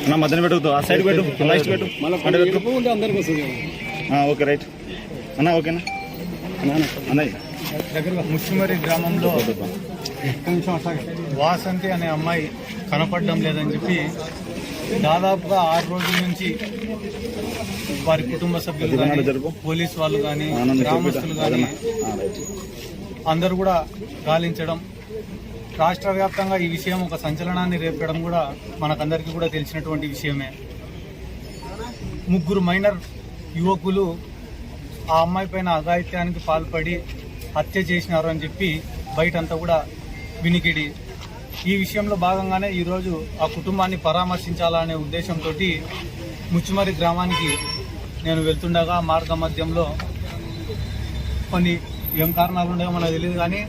అన్నా మధ్యన పెట్టు ఆ సైడ్ పెట్టు లైస్ట్ పెట్టు. Okay right. అన్న ఓకేనా? అన్నయ్య. ముచ్చుమరి గ్రామంలో వాసంతి అనే అమ్మాయి కనపడడం లేదని చెప్పి దాదాపుగా ఆరు రోజుల నుంచి వారి కుటుంబ సభ్యులు కానీ. పోలీస్ వాళ్ళు కానీ గ్రామస్తులు కానీ అందరూ కూడా గాలించడం రాష్ట్ర వ్యాప్తంగా ఈ విషయం ఒక సంచలనాన్ని రేపడం కూడా మనకందరికీ కూడా తెలిసినటువంటి విషయమే. ముగ్గురు మైనర్ యువకులు ఆ అమ్మాయి పైన అఘాయిత్యానికి పాల్పడి హత్య చేసినారు అని చెప్పి బయటంతా కూడా వినికిడి. ఈ విషయంలో భాగంగానే ఈరోజు ఆ కుటుంబాన్ని పరామర్శించాలనే ఉద్దేశంతో ముచ్చుమరి గ్రామానికి నేను వెళ్తుండగా మార్గ మధ్యంలో కొన్ని ఏం కారణాలు ఉన్నాయో మనకు తెలియదు కానీ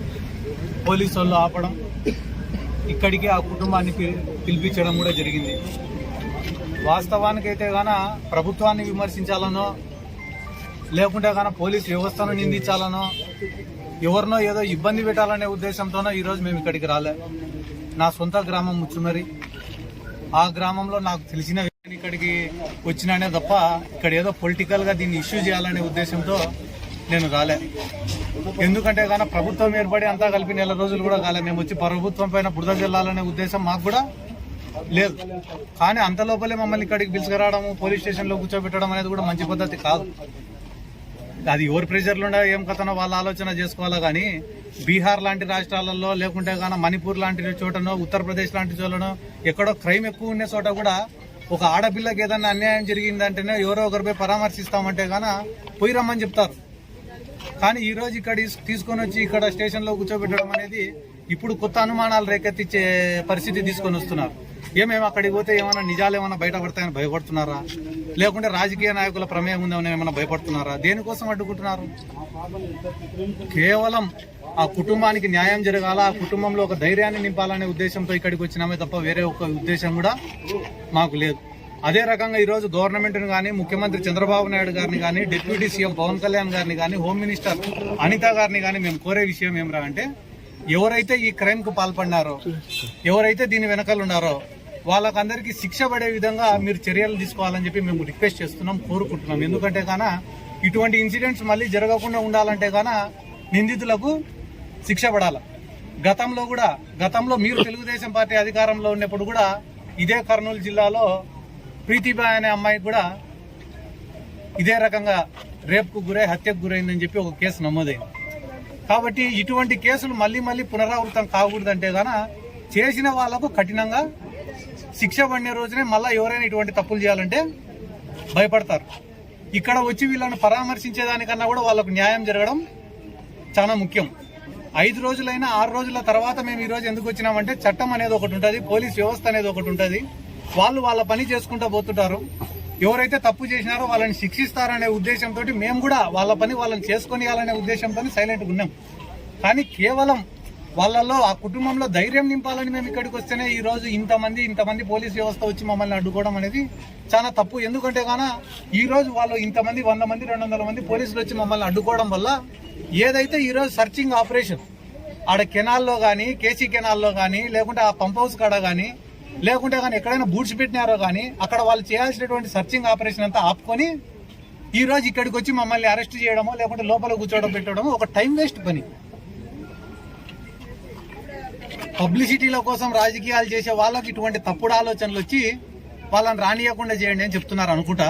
పోలీసు వాళ్ళు ఆపడం ఇక్కడికి ఆ కుటుంబాన్ని పిలిపించడం కూడా జరిగింది. వాస్తవానికైతే గాన ప్రభుత్వాన్ని విమర్శించాలనో లేకుంటే గాన పోలీస్ వ్యవస్థను నిందించాలనో ఎవరినో ఏదో ఇబ్బంది పెట్టాలనే ఉద్దేశంతోనో ఈరోజు మేము ఇక్కడికి రాలే. నా సొంత గ్రామం ముచ్చుమరి. ఆ గ్రామంలో నాకు తెలిసిన ఇక్కడికి వచ్చినానే తప్ప ఇక్కడ ఏదో పొలిటికల్గా దీన్ని ఇష్యూ చేయాలనే ఉద్దేశంతో నేను కాలే. ఎందుకంటే కానీ ప్రభుత్వం ఏర్పడి అంతా కలిపి నెల రోజులు కూడా కాలే. మేము వచ్చి ప్రభుత్వం పైన బురద చెల్లాలనే ఉద్దేశం మాకు కూడా లేదు. కానీ అంత లోపలే మమ్మల్ని ఇక్కడికి పిలుచుకురావడము పోలీస్ స్టేషన్లో కూర్చోబెట్టడం అనేది కూడా మంచి పద్ధతి కాదు. అది ఎవరి ప్రెషర్లు ఉండే ఏం కథనో వాళ్ళ ఆలోచన చేసుకోవాలా కానీ బీహార్ లాంటి రాష్ట్రాలలో లేకుంటే కానీ మణిపూర్ లాంటి చోటనో ఉత్తరప్రదేశ్ లాంటి చోటనో ఎక్కడో క్రైమ్ ఎక్కువ ఉండే చోట కూడా ఒక ఆడపిల్లకి ఏదైనా అన్యాయం జరిగిందంటేనే ఎవరో ఒకరిపై పరామర్శిస్తామంటే కానీ పోయి రమ్మని చెప్తారు. కానీ ఈ రోజు ఇక్కడ తీసుకొని వచ్చి ఇక్కడ స్టేషన్లో కూర్చోబెట్టడం అనేది ఇప్పుడు కొత్త అనుమానాలు రేకెత్తించే పరిస్థితి తీసుకొని వస్తున్నారు. ఏమేమి అక్కడికి పోతే ఏమైనా నిజాలు ఏమైనా బయటపడతాయని భయపడుతున్నారా? లేకుంటే రాజకీయ నాయకుల ప్రమేయం ఉందేమని ఏమైనా భయపడుతున్నారా? దేనికోసం అడ్డుకుంటున్నారు? కేవలం ఆ కుటుంబానికి న్యాయం జరగాల? ఆ కుటుంబంలో ఒక ధైర్యాన్ని నింపాలనే ఉద్దేశంతో ఇక్కడికి వచ్చినామే తప్ప వేరే ఒక ఉద్దేశం కూడా మాకు లేదు. అదే రకంగా ఈరోజు గవర్నమెంట్ని కానీ ముఖ్యమంత్రి చంద్రబాబు నాయుడు గారిని కానీ డిప్యూటీ సీఎం పవన్ కళ్యాణ్ గారిని కానీ హోమ్ మినిస్టర్ అనిత గారిని కానీ మేము కోరే విషయం ఏమిరా అంటే ఎవరైతే ఈ క్రైమ్కు పాల్పడినారో ఎవరైతే దీని వెనకాల ఉన్నారో వాళ్ళకందరికీ శిక్ష పడే విధంగా మీరు చర్యలు తీసుకోవాలని చెప్పి మేము రిక్వెస్ట్ చేస్తున్నాం కోరుకుంటున్నాం. ఎందుకంటే కాన ఇటువంటి ఇన్సిడెంట్స్ మళ్ళీ జరగకుండా ఉండాలంటే గాన నిందితులకు శిక్ష పడాలి. గతంలో కూడా గతంలో మీరు తెలుగుదేశం పార్టీ అధికారంలో ఉన్నప్పుడు కూడా ఇదే కర్నూలు జిల్లాలో ప్రీతిబా అనే అమ్మాయి కూడా ఇదే రకంగా రేపుకు గురై హత్యకు గురైందని చెప్పి ఒక కేసు నమోదైంది. కాబట్టి ఇటువంటి కేసులు మళ్ళీ మళ్ళీ పునరావృతం కాకూడదంటే గాన చేసిన వాళ్ళకు కఠినంగా శిక్ష పడిన రోజునే మళ్ళీ ఎవరైనా ఇటువంటి తప్పులు చేయాలంటే భయపడతారు. ఇక్కడ వచ్చి వీళ్ళని పరామర్శించేదానికన్నా కూడా వాళ్ళకు న్యాయం జరగడం చాలా ముఖ్యం. ఐదు రోజులైనా ఆరు రోజుల తర్వాత మేము ఈరోజు ఎందుకు వచ్చినామంటే చట్టం అనేది ఒకటి ఉంటుంది పోలీస్ వ్యవస్థ అనేది ఒకటి ఉంటుంది. వాళ్ళు వాళ్ళ పని చేసుకుంటూ పోతుంటారు. ఎవరైతే తప్పు చేసినారో వాళ్ళని శిక్షిస్తారనే ఉద్దేశంతో మేము కూడా వాళ్ళ పని వాళ్ళని చేసుకొనియాలనే ఉద్దేశంతో సైలెంట్గా ఉన్నాం. కానీ కేవలం వాళ్ళల్లో ఆ కుటుంబంలో ధైర్యం నింపాలని మేము ఇక్కడికి వస్తేనే ఈరోజు ఇంతమంది ఇంతమంది పోలీస్ వ్యవస్థ వచ్చి మమ్మల్ని అడ్డుకోవడం అనేది చాలా తప్పు. ఎందుకంటే కాన ఈరోజు వాళ్ళు ఇంతమంది వంద మంది రెండు వందల మంది పోలీసులు వచ్చి మమ్మల్ని అడ్డుకోవడం వల్ల ఏదైతే ఈరోజు సర్చింగ్ ఆపరేషన్ ఆడ కెనాల్లో కానీ కేసీ కెనాల్లో కానీ లేకుంటే ఆ పంప్ హౌస్ కాడ కానీ లేకుంటే కానీ ఎక్కడైనా బూట్స్ పెట్టినారో కానీ అక్కడ వాళ్ళు చేయాల్సినటువంటి సర్చింగ్ ఆపరేషన్ అంతా ఆపుకొని ఈ రోజు ఇక్కడికి వచ్చి మమ్మల్ని అరెస్ట్ చేయడమో లేకుంటే లోపల కూర్చోవడం పెట్టడమో ఒక టైం వేస్ట్ పని. పబ్లిసిటీల కోసం రాజకీయాలు చేసే వాళ్ళకి ఇటువంటి తప్పుడు ఆలోచనలు వచ్చి వాళ్ళని రానియకుండా చేయండి అని చెప్తున్నారు అనుకుంటా.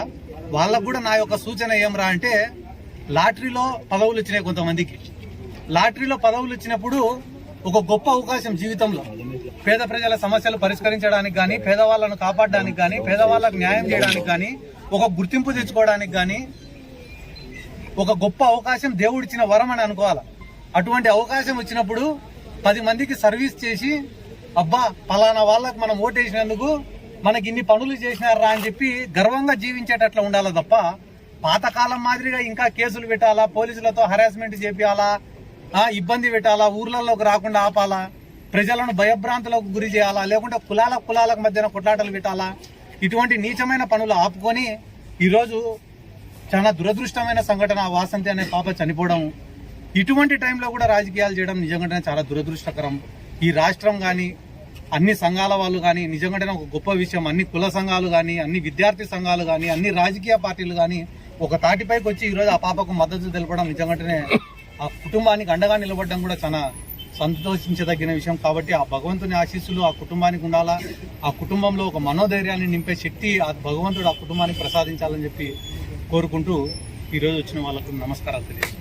వాళ్ళకు కూడా నా యొక్క సూచన ఏమరా అంటే లాటరీలో పదవులు వచ్చినాయి కొంతమందికి. లాటరీలో పదవులు వచ్చినప్పుడు ఒక గొప్ప అవకాశం జీవితంలో. పేద ప్రజల సమస్యలు పరిష్కరించడానికి కానీ పేదవాళ్ళను కాపాడడానికి కానీ పేదవాళ్ళకు న్యాయం చేయడానికి కానీ ఒక గుర్తింపు తెచ్చుకోవడానికి కానీ ఒక గొప్ప అవకాశం దేవుడిచ్చిన వరం అని అనుకోవాలి? అటువంటి అవకాశం వచ్చినప్పుడు పది మందికి సర్వీస్ చేసి అబ్బా పలానా వాళ్ళకు మనం ఓటేసినందుకు మనకి ఇన్ని పనులు చేసినారా అని చెప్పి గర్వంగా జీవించేటట్లు ఉండాలి తప్ప పాతకాలం మాదిరిగా ఇంకా కేసులు పెట్టాలా పోలీసులతో హరాస్మెంట్ చేపియాలా ఇబ్బంది పెట్టాలా? ఊర్లలోకి రాకుండా ఆపాలా? ప్రజలను భయభ్రాంతులకు గురి చేయాలా? లేకుంటే కులాల కులాలకు మధ్యన కొట్లాటలు పెట్టాలా? ఇటువంటి నీచమైన పనులు ఆపుకొని ఈరోజు చాలా దురదృష్టమైన సంఘటన ఆ వాసంతి అనే పాప చనిపోవడం ఇటువంటి టైంలో కూడా రాజకీయాలు చేయడం నిజంగానే చాలా దురదృష్టకరం. ఈ రాష్ట్రం కానీ అన్ని సంఘాల వాళ్ళు కానీ నిజంగానే ఒక గొప్ప విషయం. అన్ని కుల సంఘాలు కానీ అన్ని విద్యార్థి సంఘాలు కానీ అన్ని రాజకీయ పార్టీలు కానీ ఒక తాటిపైకి వచ్చి ఈరోజు ఆ పాపకు మద్దతు తెలపడం నిజంగానే ఆ కుటుంబానికి అండగా నిలబడడం కూడా చాలా సంతోషించదగిన విషయం. కాబట్టి ఆ భగవంతుని ఆశీస్సులు ఆ కుటుంబానికి ఉండాలా? ఆ కుటుంబంలో ఒక మనోధైర్యాన్ని నింపే శక్తి ఆ భగవంతుడు ఆ కుటుంబానికి ప్రసాదించాలని చెప్పి కోరుకుంటూ ఈరోజు వచ్చిన వాళ్ళకు నమస్కారాలు తెలియజేస్తాను